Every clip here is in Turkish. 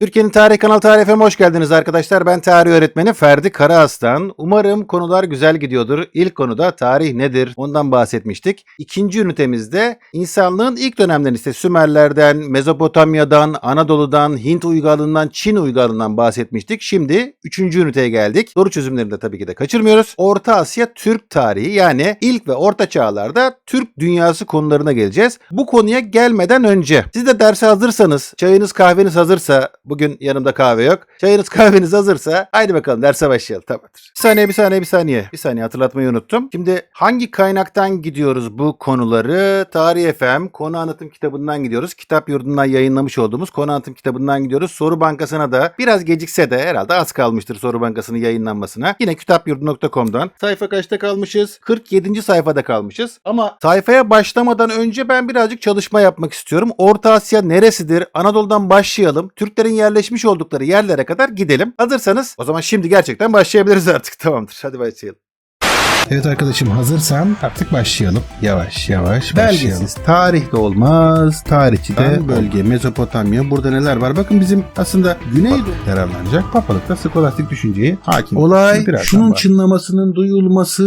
Türkiye'nin Tarih Kanalı Tarih hoş geldiniz arkadaşlar. Ben tarih öğretmeni Ferdi Karaaslan. Umarım konular güzel gidiyordur. İlk konuda tarih nedir? Ondan bahsetmiştik. İkinci ünitemizde insanlığın ilk dönemlerini işte Sümerlerden, Mezopotamya'dan, Anadolu'dan, Hint uygarlığından, Çin uygarlığından bahsetmiştik. Şimdi üçüncü üniteye geldik. Soru çözümlerini de tabii ki de kaçırmıyoruz. Orta Asya Türk tarihi yani ilk ve orta çağlarda Türk dünyası konularına geleceğiz. Bu konuya gelmeden önce siz de derse hazırsanız, çayınız kahveniz hazırsa, bugün yanımda kahve yok. Çayınız kahveniz hazırsa haydi bakalım derse başlayalım tamamdır. Bir saniye bir saniye bir saniye. Bir saniye hatırlatmayı unuttum. Şimdi hangi kaynaktan gidiyoruz bu konuları? Tarih FM konu anlatım kitabından gidiyoruz. Kitap yurdundan yayınlamış olduğumuz konu anlatım kitabından gidiyoruz. Soru bankasına da biraz gecikse de herhalde az kalmıştır soru bankasının yayınlanmasına. Yine kitapyurdu.com'dan. Sayfa kaçta kalmışız? 47. sayfada kalmışız. Ama sayfaya başlamadan önce ben birazcık çalışma yapmak istiyorum. Orta Asya neresidir? Anadolu'dan başlayalım. Türklerin yerleşmiş oldukları yerlere kadar gidelim. Hazırsanız o zaman şimdi gerçekten başlayabiliriz artık. Tamamdır. Hadi başlayalım. Evet arkadaşım hazırsan artık başlayalım. Yavaş yavaş başlayalım. Belgesiz. Tarih de olmaz. Tarihçi de bölge. Mezopotamya. Burada neler var? Bakın bizim aslında Güneydoğu yararlanacak. Papalıkta skolastik düşünceye hakim. Olay şunun çınlamasının duyulması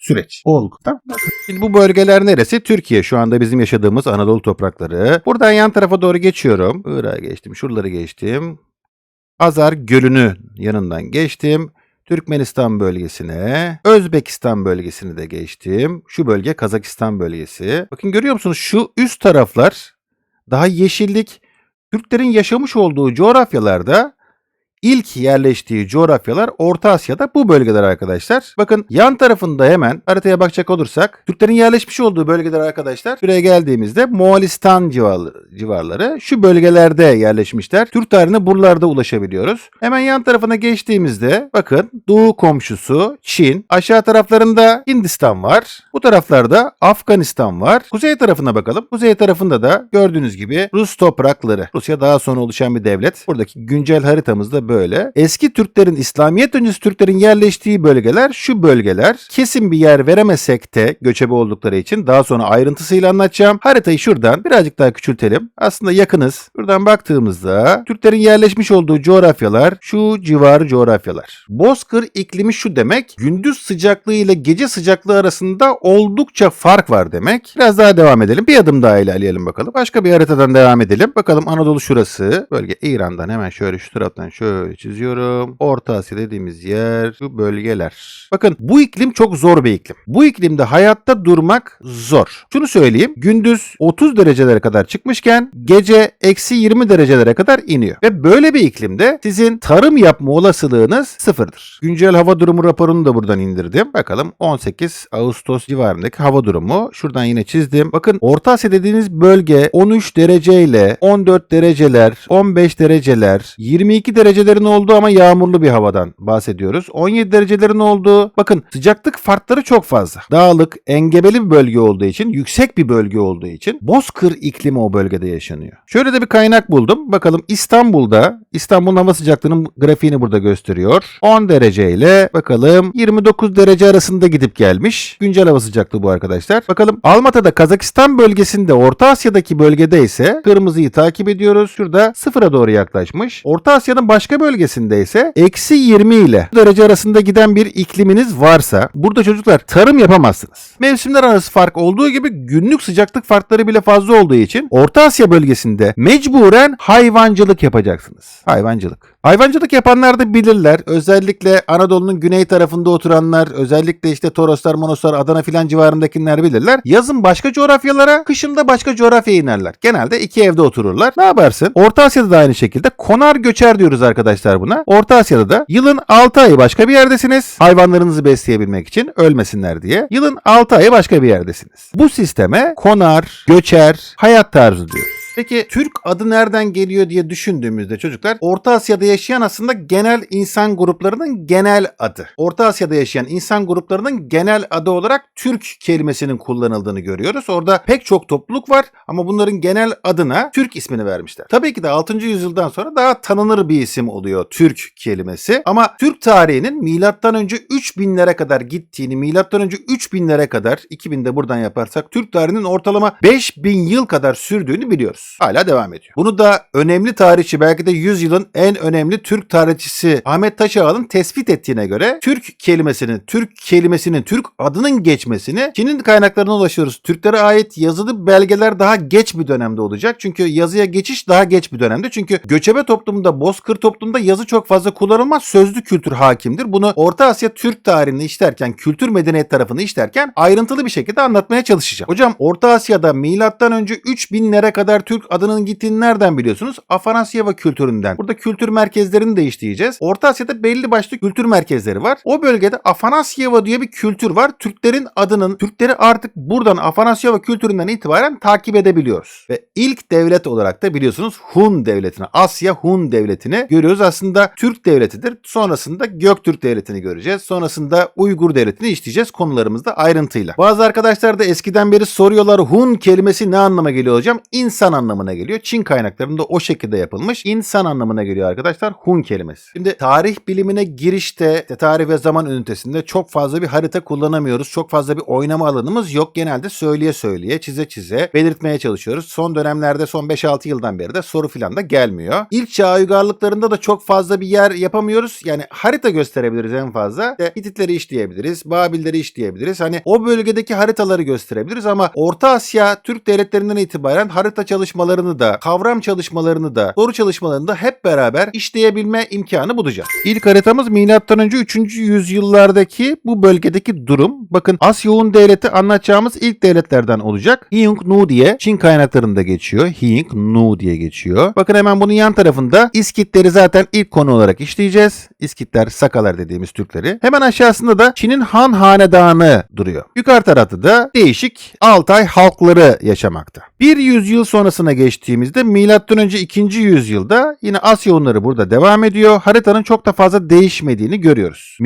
süreç. Olgu. Tamam. Şimdi bu bölgeler neresi? Türkiye. Şu anda bizim yaşadığımız Anadolu toprakları. Buradan yan tarafa doğru geçiyorum. Irak'a geçtim. Şuraları geçtim. Azar Gölü'nü yanından geçtim. Türkmenistan bölgesine, Özbekistan bölgesini de geçtim. Şu bölge Kazakistan bölgesi. Bakın görüyor musunuz şu üst taraflar daha yeşillik. Türklerin yaşamış olduğu coğrafyalarda ilk yerleştiği coğrafyalar Orta Asya'da bu bölgeler arkadaşlar. Bakın yan tarafında hemen haritaya bakacak olursak Türklerin yerleşmiş olduğu bölgeler arkadaşlar. Şuraya geldiğimizde Moğolistan civarları şu bölgelerde yerleşmişler. Türk tarihine buralarda ulaşabiliyoruz. Hemen yan tarafına geçtiğimizde bakın Doğu komşusu Çin. Aşağı taraflarında Hindistan var. Bu taraflarda Afganistan var. Kuzey tarafına bakalım. Kuzey tarafında da gördüğünüz gibi Rus toprakları. Rusya daha sonra oluşan bir devlet. Buradaki güncel haritamızda böyle. Eski Türklerin, İslamiyet öncesi Türklerin yerleştiği bölgeler şu bölgeler. Kesin bir yer veremesek de göçebe oldukları için daha sonra ayrıntısıyla anlatacağım. Haritayı şuradan birazcık daha küçültelim. Aslında yakınız. Buradan baktığımızda Türklerin yerleşmiş olduğu coğrafyalar şu civar coğrafyalar. Bozkır iklimi şu demek. Gündüz sıcaklığı ile gece sıcaklığı arasında oldukça fark var demek. Biraz daha devam edelim. Bir adım daha ilerleyelim bakalım. Başka bir haritadan devam edelim. Bakalım Anadolu şurası. Bölge İran'dan hemen şöyle şu taraftan şöyle çiziyorum. Orta Asya dediğimiz yer şu bölgeler. Bakın bu iklim çok zor bir iklim. Bu iklimde hayatta durmak zor. Şunu söyleyeyim. Gündüz 30 derecelere kadar çıkmışken gece eksi 20 derecelere kadar iniyor. Ve böyle bir iklimde sizin tarım yapma olasılığınız sıfırdır. Güncel hava durumu raporunu da buradan indirdim. Bakalım 18 Ağustos civarındaki hava durumu. Şuradan yine çizdim. Bakın Orta Asya dediğiniz bölge 13 dereceyle 14 dereceler, 15 dereceler, 22 derecelerin olduğu ama yağmurlu bir havadan bahsediyoruz. 17 derecelerin olduğu. Bakın sıcaklık farkları çok fazla. Dağlık, engebeli bir bölge olduğu için, yüksek bir bölge olduğu için bozkır iklimi o bölgede yaşanıyor. Şöyle de bir kaynak buldum. Bakalım İstanbul'da, İstanbul'un hava sıcaklığının grafiğini burada gösteriyor. 10 derece ile bakalım 29 derece arasında gidip gelmiş. Güncel hava sıcaklığı bu arkadaşlar. Bakalım Almata'da Kazakistan bölgesinde Orta Asya'daki bölgede ise kırmızıyı takip ediyoruz. Şurada sıfıra doğru yaklaşmış. Orta Asya'nın başka bölgesinde ise eksi 20 ile derece arasında giden bir ikliminiz varsa burada çocuklar tarım yapamazsınız. Mevsimler arası fark olduğu gibi günlük sıcaklık farkları bile fazla olduğu için Orta Asya bölgesinde mecburen hayvancılık yapacaksınız. Hayvancılık. Hayvancılık yapanlar da bilirler. Özellikle Anadolu'nun güney tarafında oturanlar, özellikle işte Toroslar, Monoslar, Adana filan civarındakiler bilirler. Yazın başka coğrafyalara, kışın da başka coğrafyaya inerler. Genelde iki evde otururlar. Ne yaparsın? Orta Asya'da da aynı şekilde konar göçer diyoruz arkadaşlar buna. Orta Asya'da da yılın 6 ayı başka bir yerdesiniz. Hayvanlarınızı besleyebilmek için ölmesinler diye. Yılın 6 ayı başka bir yerdesiniz. Bu sisteme konar, göçer, hayat tarzı diyoruz. Peki Türk adı nereden geliyor diye düşündüğümüzde çocuklar Orta Asya'da yaşayan aslında genel insan gruplarının genel adı. Orta Asya'da yaşayan insan gruplarının genel adı olarak Türk kelimesinin kullanıldığını görüyoruz. Orada pek çok topluluk var ama bunların genel adına Türk ismini vermişler. Tabii ki de 6. yüzyıldan sonra daha tanınır bir isim oluyor Türk kelimesi. Ama Türk tarihinin milattan önce 3000'lere kadar gittiğini, milattan önce 3000'lere kadar 2000'de buradan yaparsak Türk tarihinin ortalama 5000 yıl kadar sürdüğünü biliyoruz. Görüyoruz. Hala devam ediyor. Bunu da önemli tarihçi belki de 100 yılın en önemli Türk tarihçisi Ahmet Taşağal'ın tespit ettiğine göre Türk kelimesinin, Türk kelimesinin, Türk adının geçmesini Çin'in kaynaklarına ulaşıyoruz. Türklere ait yazılı belgeler daha geç bir dönemde olacak. Çünkü yazıya geçiş daha geç bir dönemde. Çünkü göçebe toplumda, bozkır toplumda yazı çok fazla kullanılmaz. Sözlü kültür hakimdir. Bunu Orta Asya Türk tarihini işlerken, kültür medeniyet tarafını işlerken ayrıntılı bir şekilde anlatmaya çalışacağım. Hocam Orta Asya'da milattan önce 3000'lere kadar Türk adının gittiğini nereden biliyorsunuz? Afanasyeva kültüründen. Burada kültür merkezlerini de işleyeceğiz. Orta Asya'da belli başlı kültür merkezleri var. O bölgede Afanasyeva diye bir kültür var. Türklerin adının, Türkleri artık buradan Afanasyeva kültüründen itibaren takip edebiliyoruz. Ve ilk devlet olarak da biliyorsunuz Hun devletini, Asya Hun devletini görüyoruz. Aslında Türk devletidir. Sonrasında Göktürk devletini göreceğiz. Sonrasında Uygur devletini işleyeceğiz konularımızda ayrıntıyla. Bazı arkadaşlar da eskiden beri soruyorlar Hun kelimesi ne anlama geliyor hocam? İnsan anlamına geliyor. Çin kaynaklarında o şekilde yapılmış. İnsan anlamına geliyor arkadaşlar Hun kelimesi. Şimdi tarih bilimine girişte işte tarih ve zaman ünitesinde çok fazla bir harita kullanamıyoruz. Çok fazla bir oynama alanımız yok. Genelde söyleye söyleye, çize çize belirtmeye çalışıyoruz. Son dönemlerde son 5-6 yıldan beri de soru filan da gelmiyor. İlk çağ uygarlıklarında da çok fazla bir yer yapamıyoruz. Yani harita gösterebiliriz en fazla. İşte Hititleri işleyebiliriz, Babilleri işleyebiliriz. Hani o bölgedeki haritaları gösterebiliriz ama Orta Asya Türk devletlerinden itibaren harita çalışmalarını da, kavram çalışmalarını da, soru çalışmalarını da hep beraber işleyebilme imkanı bulacağız. İlk haritamız milattan önce 3. yüzyıllardaki bu bölgedeki durum. Bakın Asya Hun devleti anlatacağımız ilk devletlerden olacak. Hiyung Nu diye Çin kaynaklarında geçiyor. Hiyung Nu diye geçiyor. Bakın hemen bunun yan tarafında İskitleri zaten ilk konu olarak işleyeceğiz. İskitler, Sakalar dediğimiz Türkleri. Hemen aşağısında da Çin'in Han Hanedanı duruyor. Yukarı tarafta da değişik Altay halkları yaşamakta. Bir yüzyıl sonrasına geçtiğimizde önce 2. yüzyılda yine Asya Hunları burada devam ediyor. Haritanın çok da fazla değişmediğini görüyoruz.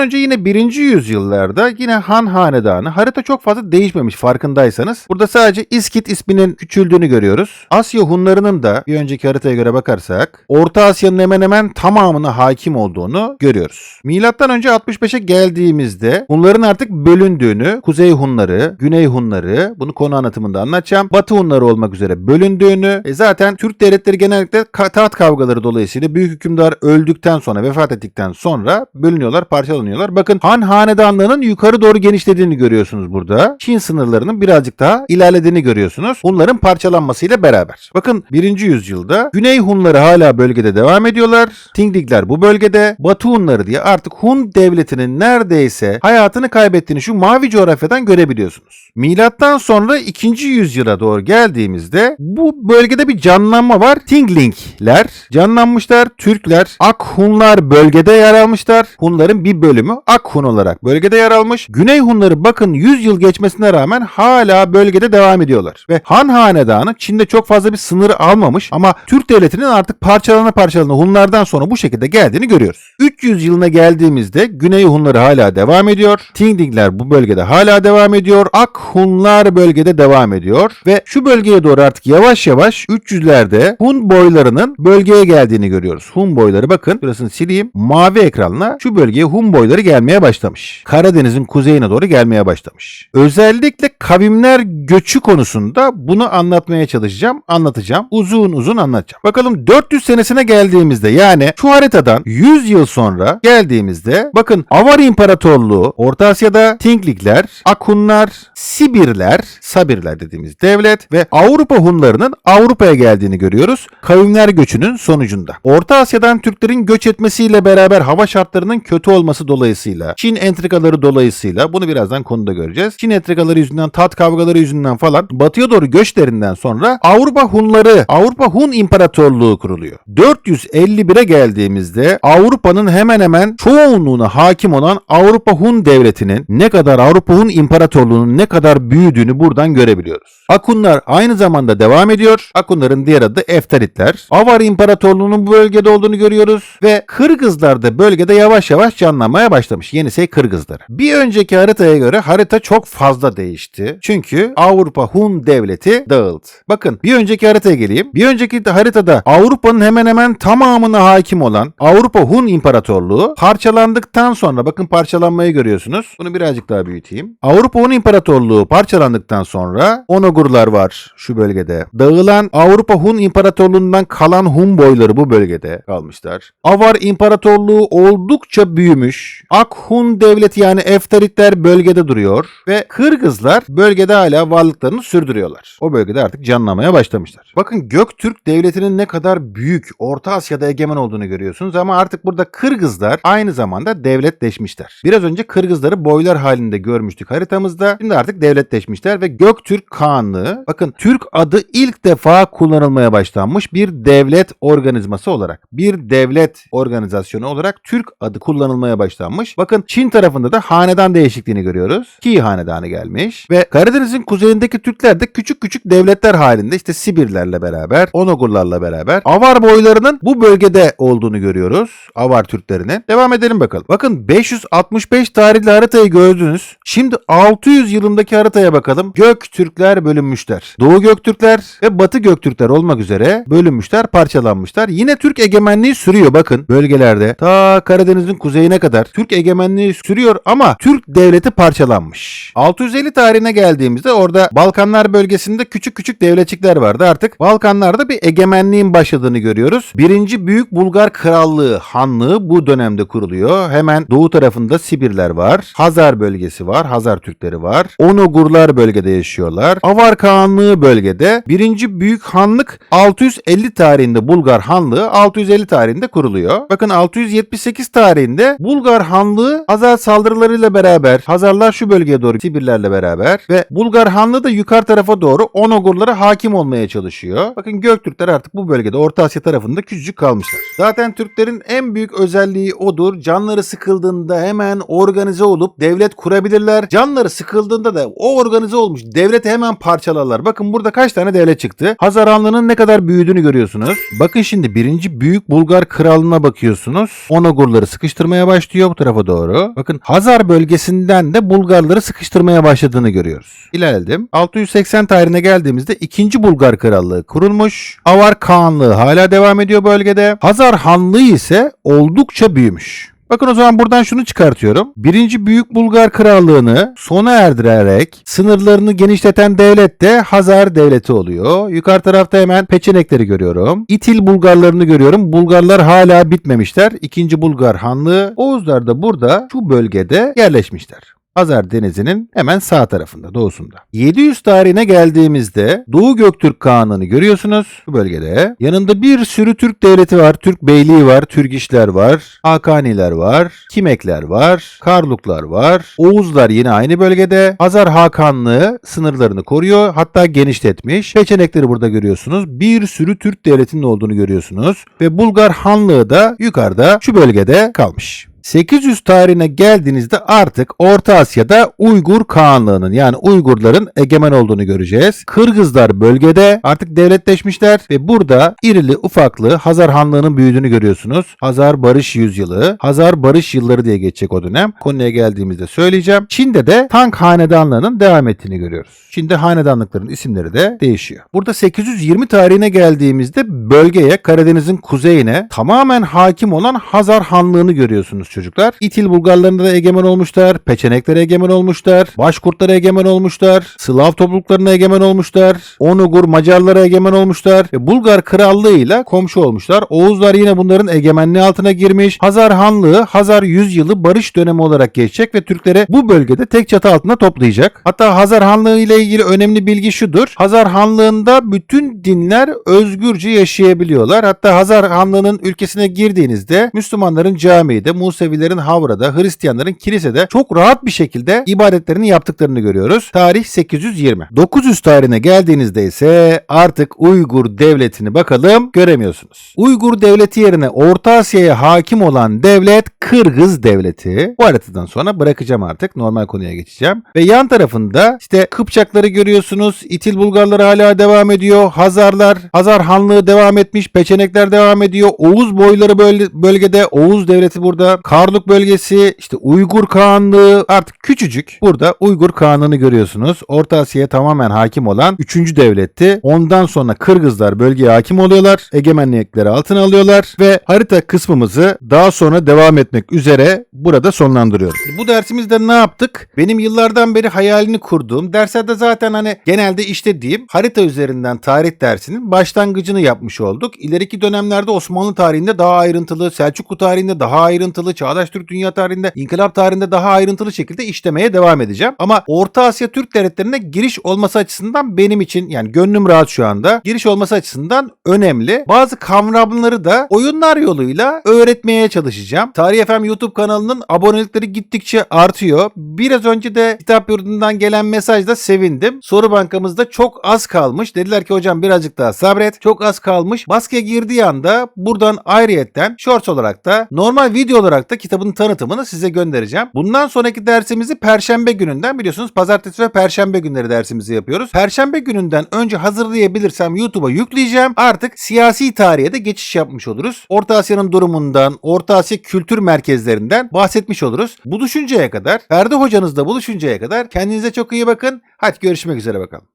Önce yine 1. yüzyıllarda yine Han Hanedanı harita çok fazla değişmemiş farkındaysanız. Burada sadece İskit isminin küçüldüğünü görüyoruz. Asya Hunlarının da bir önceki haritaya göre bakarsak Orta Asya'nın hemen hemen tamamına hakim olduğunu görüyoruz. Milattan önce 65'e geldiğimizde Hunların artık bölündüğünü, Kuzey Hunları, Güney Hunları bunu konu anlatımında anlatacağım. Batı Hunları olmak üzere bölündüğünü e zaten Türk devletleri genellikle taht kavgaları dolayısıyla büyük hükümdar öldükten sonra, vefat ettikten sonra bölünüyorlar, parçalanıyorlar. Bakın Han Hanedanlığı'nın yukarı doğru genişlediğini görüyorsunuz burada. Çin sınırlarının birazcık daha ilerlediğini görüyorsunuz. Hunların parçalanmasıyla beraber. Bakın 1. yüzyılda Güney Hunları hala bölgede devam ediyorlar. Tinglikler bu bölgede. Batı Hunları diye artık Hun devletinin neredeyse hayatını kaybettiğini şu mavi coğrafyadan görebiliyorsunuz. Milattan sonra 2. yüzyıla doğru geldiğimizde bu bölgede bir canlanma var. Tinglinkler canlanmışlar. Türkler, Akhunlar bölgede yer almışlar. Hunların bir bölümü Akhun olarak bölgede yer almış. Güney Hunları bakın 100 yıl geçmesine rağmen hala bölgede devam ediyorlar. Ve Han Hanedanı Çin'de çok fazla bir sınırı almamış ama Türk devletinin artık parçalana parçalana Hunlardan sonra bu şekilde geldiğini görüyoruz. 300 yılına geldiğimizde Güney Hunları hala devam ediyor. Tinglikler bu bölgede hala devam ediyor. Akhunlar bölgede devam ediyor. Ve şu bölgeye doğru artık yavaş yavaş 300'lerde Hun boylarının bölgeye geldiğini görüyoruz. Hun boyları bakın burasını sileyim. Mavi ekranla şu bölgeye Hun boyları gelmeye başlamış. Karadeniz'in kuzeyine doğru gelmeye başlamış. Özellikle kavimler göçü konusunda bunu anlatmaya çalışacağım. Anlatacağım. Uzun uzun anlatacağım. Bakalım 400 senesine geldiğimizde yani şu haritadan 100 yıl sonra geldiğimizde bakın Avar İmparatorluğu Orta Asya'da Tinglikler, Akunlar, Sibirler, Sabirler dediğimiz devlet ve Avrupa Hunlarının Avrupa'ya geldiğini görüyoruz. Kavimler göçünün sonucunda. Orta Asya'dan Türklerin göç etmesiyle beraber hava şartlarının kötü olması dolayısıyla, Çin entrikaları dolayısıyla bunu birazdan konuda göreceğiz. Çin entrikaları yüzünden, tat kavgaları yüzünden falan batıya doğru göçlerinden sonra Avrupa Hunları, Avrupa Hun İmparatorluğu kuruluyor. 451'e geldiğimizde Avrupa'nın hemen hemen çoğunluğuna hakim olan Avrupa Hun devletinin ne kadar Avrupa Hun İmparatorluğu'nun ne kadar büyüdüğünü buradan görebiliyoruz. Akunlar aynı zamanda devam ediyor. Akunların diğer adı Efteritler. Avar İmparatorluğu'nun bu bölgede olduğunu görüyoruz ve Kırgızlar da bölgede yavaş yavaş canlanmaya başlamış. Yenisey Kırgızları. Bir önceki haritaya göre harita çok fazla değişti. Çünkü Avrupa Hun devleti dağıldı. Bakın bir önceki haritaya geleyim. Bir önceki haritada Avrupa'nın hemen hemen tamamına hakim olan Avrupa Hun İmparatorluğu parçalandıktan sonra bakın parçalanmayı görüyorsunuz. Bunu birazcık daha büyüteyim. Avrupa Hun İmparatorluğu parçalandıktan sonra Onogurlar var şu bölgede. Dağılan Avrupa Hun İmparatorluğundan kalan Hun boyları bu bölgede kalmışlar. Avar İmparatorluğu oldukça büyümüş. Ak Hun devleti yani Efteritler bölgede duruyor ve Kırgızlar bölgede hala varlıklarını sürdürüyorlar. O bölgede artık canlanmaya başlamışlar. Bakın Göktürk devletinin ne kadar büyük Orta Asya'da egemen olduğunu görüyorsunuz ama artık burada Kırgızlar aynı zamanda devletleşmişler. Biraz önce Kırgızları boylar halinde görmüştük haritamızda. Şimdi artık devletleşmişler ve Göktürk Kağanlığı bakın Türk adı ilk defa kullanılmaya başlanmış bir devlet organizması olarak. Bir devlet organizasyonu olarak Türk adı kullanılmaya başlanmış. Bakın Çin tarafında da hanedan değişikliğini görüyoruz. Ki hanedanı gelmiş ve Karadeniz'in kuzeyindeki Türkler de küçük küçük devletler halinde işte Sibirlerle beraber, Onogurlarla beraber Avar boylarının bu bölgede olduğunu görüyoruz. Avar Türklerinin. Devam edelim bakalım. Bakın 565 tarihli haritayı gördünüz. Şimdi 600 yılındaki haritaya bakalım. Göktürkler bölünmüşler. Doğu Göktürkler ve Batı Göktürkler olmak üzere bölünmüşler, parçalanmışlar. Yine Türk egemenliği sürüyor bakın bölgelerde. Ta Karadeniz'in kuzeyine kadar Türk egemenliği sürüyor ama Türk devleti parçalanmış. 650 tarihine geldiğimizde orada Balkanlar bölgesinde küçük küçük devletçikler vardı. Artık Balkanlarda bir egemenliğin başladığını görüyoruz. Birinci Büyük Bulgar Krallığı, Hanlığı bu dönemde kuruluyor. Hemen doğu tarafında Sibirler var. Hazar bölgesi var. Hazar Türkleri var. Onogurlar bölgede yaşıyorlar. Avar Kağanlığı bölgede. Birinci Büyük Hanlık 650 tarihinde Bulgar Hanlığı 650 tarihinde kuruluyor. Bakın 678 tarihinde Bulgar Hanlığı Hazar saldırılarıyla beraber Hazarlar şu bölgeye doğru Sibirlerle beraber ve Bulgar Hanlığı da yukarı tarafa doğru Onogurlara hakim olmaya çalışıyor. Bakın Göktürkler artık bu bölgede Orta Asya tarafında küçücük kalmışlar. Zaten Türklerin en büyük özelliği odur. Canları sıkıldığında hemen organize olup devlet kurabilirler. Canları sıkıldığında da o organize olmuş devleti hemen parçalarlar. Bakın burada kaç tane devlet çıktı. Hazar Hanlığı'nın ne kadar büyüdüğünü görüyorsunuz. Bakın şimdi birinci Büyük Bulgar Krallığı'na bakıyorsunuz. Onogurları sıkıştırmaya başlıyor bu tarafa doğru. Bakın Hazar bölgesinden de Bulgarları sıkıştırmaya başladığını görüyoruz. İlerledim. 680 tarihine geldiğimizde 2. Bulgar Krallığı kurulmuş. Avar Kağanlığı hala devam ediyor bölgede. Hazar Hanlığı ise oldukça büyümüş. Bakın o zaman buradan şunu çıkartıyorum. Birinci Büyük Bulgar Krallığı'nı sona erdirerek sınırlarını genişleten devlet de Hazar Devleti oluyor. Yukarı tarafta hemen peçenekleri görüyorum. İtil Bulgarlarını görüyorum. Bulgarlar hala bitmemişler. İkinci Bulgar Hanlığı. Oğuzlar da burada şu bölgede yerleşmişler. Hazar Denizi'nin hemen sağ tarafında, doğusunda. 700 tarihine geldiğimizde Doğu Göktürk Kağanlığı'nı görüyorsunuz bu bölgede. Yanında bir sürü Türk devleti var, Türk beyliği var, Türgişler var, Hakaniler var, Kimekler var, Karluklar var, Oğuzlar yine aynı bölgede. Hazar Hakanlığı sınırlarını koruyor, hatta genişletmiş. Peçenekleri burada görüyorsunuz. Bir sürü Türk devletinin olduğunu görüyorsunuz. Ve Bulgar Hanlığı da yukarıda şu bölgede kalmış. 800 tarihine geldiğinizde artık Orta Asya'da Uygur Kağanlığı'nın yani Uygurların egemen olduğunu göreceğiz. Kırgızlar bölgede artık devletleşmişler ve burada irili ufaklı Hazar Hanlığı'nın büyüdüğünü görüyorsunuz. Hazar Barış Yüzyılı, Hazar Barış Yılları diye geçecek o dönem. Konuya geldiğimizde söyleyeceğim. Çin'de de Tang Hanedanlığı'nın devam ettiğini görüyoruz. Çin'de hanedanlıkların isimleri de değişiyor. Burada 820 tarihine geldiğimizde bölgeye Karadeniz'in kuzeyine tamamen hakim olan Hazar Hanlığı'nı görüyorsunuz çocuklar. İtil Bulgarlarında da egemen olmuşlar. Peçeneklere egemen olmuşlar. Başkurtlara egemen olmuşlar. Slav topluluklarına egemen olmuşlar. Onugur Macarlara egemen olmuşlar. Ve Bulgar krallığıyla komşu olmuşlar. Oğuzlar yine bunların egemenliği altına girmiş. Hazar Hanlığı Hazar yüzyılı barış dönemi olarak geçecek ve Türkleri bu bölgede tek çatı altında toplayacak. Hatta Hazar Hanlığı ile ilgili önemli bilgi şudur. Hazar Hanlığı'nda bütün dinler özgürce yaşayabiliyorlar. Hatta Hazar Hanlığı'nın ülkesine girdiğinizde Müslümanların camide, Musevilerin Havra'da, Hristiyanların kilisede çok rahat bir şekilde ibadetlerini yaptıklarını görüyoruz. Tarih 820. 900 tarihine geldiğinizde ise artık Uygur devletini bakalım göremiyorsunuz. Uygur devleti yerine Orta Asya'ya hakim olan devlet Kırgız devleti. Bu haritadan sonra bırakacağım artık. Normal konuya geçeceğim. Ve yan tarafında işte Kıpçakları görüyorsunuz. İtil Bulgarları hala devam ediyor. Hazarlar, Hazar Hanlığı devam etmiş. Peçenekler devam ediyor. Oğuz boyları böl- bölgede. Oğuz devleti burada. Karluk bölgesi, işte Uygur Kağanlığı artık küçücük. Burada Uygur Kağanlığı'nı görüyorsunuz. Orta Asya'ya tamamen hakim olan 3. devletti. Ondan sonra Kırgızlar bölgeye hakim oluyorlar. Egemenlikleri altına alıyorlar ve harita kısmımızı daha sonra devam etmek üzere burada sonlandırıyoruz. Bu dersimizde ne yaptık? Benim yıllardan beri hayalini kurduğum, derslerde zaten hani genelde işlediğim harita üzerinden tarih dersinin başlangıcını yapmış olduk. İleriki dönemlerde Osmanlı tarihinde daha ayrıntılı, Selçuklu tarihinde daha ayrıntılı, Çağdaş Türk Dünya tarihinde, İnkılap tarihinde daha ayrıntılı şekilde işlemeye devam edeceğim. Ama Orta Asya Türk devletlerine giriş olması açısından benim için yani gönlüm rahat şu anda. Giriş olması açısından önemli. Bazı kavramları da oyunlar yoluyla öğretmeye çalışacağım. Tarih FM YouTube kanalının abonelikleri gittikçe artıyor. Biraz önce de kitap yurdundan gelen mesajda sevindim. Soru bankamızda çok az kalmış. Dediler ki hocam birazcık daha sabret. Çok az kalmış. Baskıya girdiği anda buradan ayrıyetten shorts olarak da normal video olarak da kitabın tanıtımını size göndereceğim. Bundan sonraki dersimizi perşembe gününden biliyorsunuz pazartesi ve perşembe günleri dersimizi yapıyoruz. Perşembe gününden önce hazırlayabilirsem YouTube'a yükleyeceğim. Artık siyasi tarihe de geçiş yapmış oluruz. Orta Asya'nın durumundan, Orta Asya kültür merkezlerinden bahsetmiş oluruz. Buluşuncaya kadar, Ferdi hocanızla buluşuncaya kadar kendinize çok iyi bakın. Hadi görüşmek üzere bakalım.